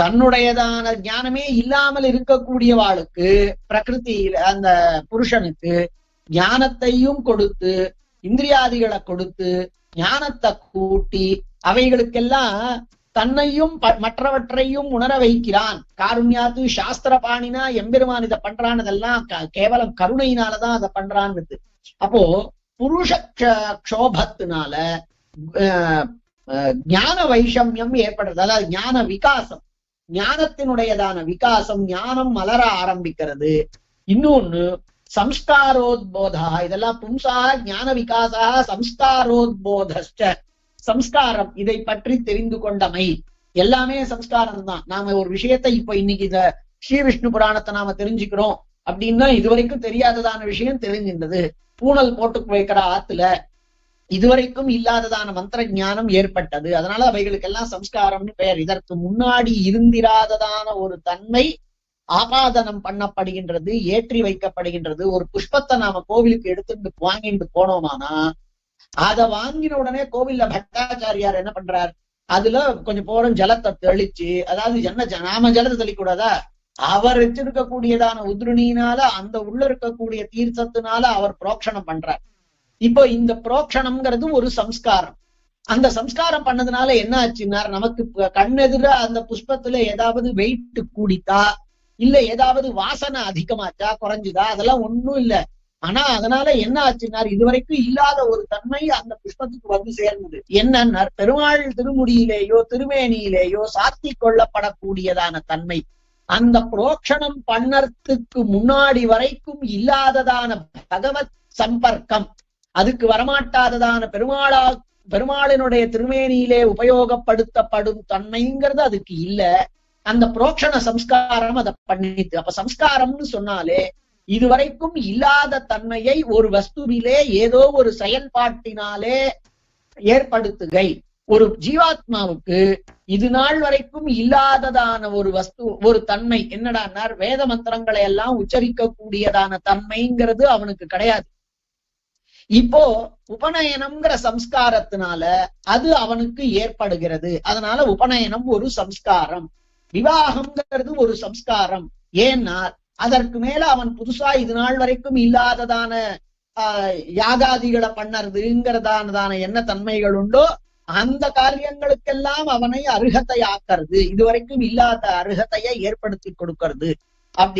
தன்னுடையதான ஞானமே இல்லாமல் இருக்கக்கூடியவாளுக்கு பிரகிருதியில அந்த புருஷனுக்கு ஞானத்தையும் கொடுத்து இந்திரியாதிகளை கொடுத்து ஞானத்தை கூட்டி அவைகளுக்கெல்லாம் தன்னையும் மற்றவற்றையும் உணர வைக்கிறான். காருண்யாத்து சாஸ்திர பாணினா எம்பெருமான் இதை பண்றான் இதெல்லாம் க- கேவலம் கருணையினாலதான் அதை பண்றான்னு அப்போ புருஷ க்ஷ- க்ஷோபத்தினால அஹ், ஞான வைஷமியம் ஏற்படுறது அதாவது ஞான விகாசம். ஞானத்தினுடையதான விகாசம் ஞானம் மலர ஆரம்பிக்கிறது. இன்னொன்னு சம்ஸ்காரோத்போதா. இதெல்லாம் பும்சா ஞான விகாசா சம்ஸ்காரோத்போதஸ்ட சம்ஸ்காரம் இதை பற்றி தெரிந்து கொண்டமை. எல்லாமே சம்ஸ்காரம் தான் நாம ஒரு விஷயத்தை இப்ப இன்னைக்கு இந்த ஸ்ரீ விஷ்ணு புராணத்தை நாம தெரிஞ்சுக்கிறோம் அப்படின்னா இதுவரைக்கும் தெரியாததான விஷயம் தெரிஞ்சின்றது. பூனல் போட்டு வைக்கிற ஆத்துல இதுவரைக்கும் இல்லாததான மந்திர ஞானம் ஏற்பட்டது. அதனால அவைகளுக்கெல்லாம் சம்ஸ்காரம்னு பெயர். இதற்கு முன்னாடி இருந்திராததான ஒரு தன்மை ஆபாதனம் பண்ணப்படுகின்றது ஏற்றி வைக்கப்படுகின்றது. ஒரு புஷ்பத்தை நாம கோவிலுக்கு எடுத்துட்டு வாங்கிட்டு போனோமானா அதை வாங்கின உடனே கோவில்ல பட்டாச்சாரியார் என்ன பண்றார்? அதுல கொஞ்சம் போரம் ஜலத்தை தெளிச்சு அதாவது என்ன நாம ஜலத்தை தெளிக்கூடாதா அவர் வச்சிருக்கக்கூடியதான உத்ருணியினால அந்த உள்ள இருக்கக்கூடிய தீர்த்தத்தினால அவர் புரோக்ஷணம் பண்றார். இப்போ இந்த புரோக்ஷணம்ங்கிறது ஒரு சம்ஸ்காரம். அந்த சம்ஸ்காரம் பண்ணதுனால என்ன ஆச்சுன்னா நமக்கு கண்ணெதிர அந்த புஷ்பத்துல ஏதாவது வெயிட் கூடித்தா இல்ல ஏதாவது வாசனை அதிகமாச்சா குறைஞ்சுதா அதெல்லாம் ஒண்ணும் இல்ல. ஆனா அதனால என்ன ஆச்சுன்னா இதுவரைக்கும் இல்லாத ஒரு தன்மை அந்த புஷ்பத்துக்கு வந்து சேர்ந்தது. என்னன்னா பெருமாள் திருமுடியிலேயோ திருமேனியிலேயோ சாத்தி கொள்ளப்படக்கூடியதான தன்மை. அந்த புரோக்ஷணம் பண்ணறதுக்கு முன்னாடி வரைக்கும் இல்லாததான பகவத் சம்பர்க்கம். அதுக்கு வரமாட்டாததான பெருமாளா பெருமாளினுடைய திருமேனியிலே உபயோகப்படுத்தப்படும் தன்மைங்கிறது அதுக்கு இல்ல. அந்த புரோக்ஷண சம்ஸ்காரம் அதை பண்ணிட்டு அப்ப சம்ஸ்காரம்னு சொன்னாலே இதுவரைக்கும் இல்லாத தன்மையை ஒரு வஸ்துவிலே ஏதோ ஒரு செயல்பாட்டினாலே ஏற்படுத்துகை. ஒரு ஜீவாத்மாவுக்கு இது நாள் வரைக்கும் இல்லாததான ஒரு வஸ்து ஒரு தன்மை. என்னடானார் வேத மந்திரங்களை எல்லாம் உச்சரிக்க கூடியதான தன்மைங்கிறது அவனுக்கு கிடையாது. இப்போ உபநயனம்ங்கிற சம்ஸ்காரத்தினால அது அவனுக்கு ஏற்படுகிறது. அதனால உபநயனம் ஒரு சம்ஸ்காரம். விவாகம்ங்கிறது ஒரு சம்ஸ்காரம். ஏன்னா அதற்கு மேல அவன் புதுசா இது நாள் வரைக்கும் இல்லாததான ஆஹ் யாகாதிகளை பண்ணறதுங்கிறதானதான என்ன தன்மைகள் உண்டோ அந்த காரியங்களுக்கெல்லாம் அவனை அருகத்தை ஆக்கிறது இதுவரைக்கும் இல்லாத அருகத்தையை ஏற்படுத்தி கொடுக்கிறது. அப்படி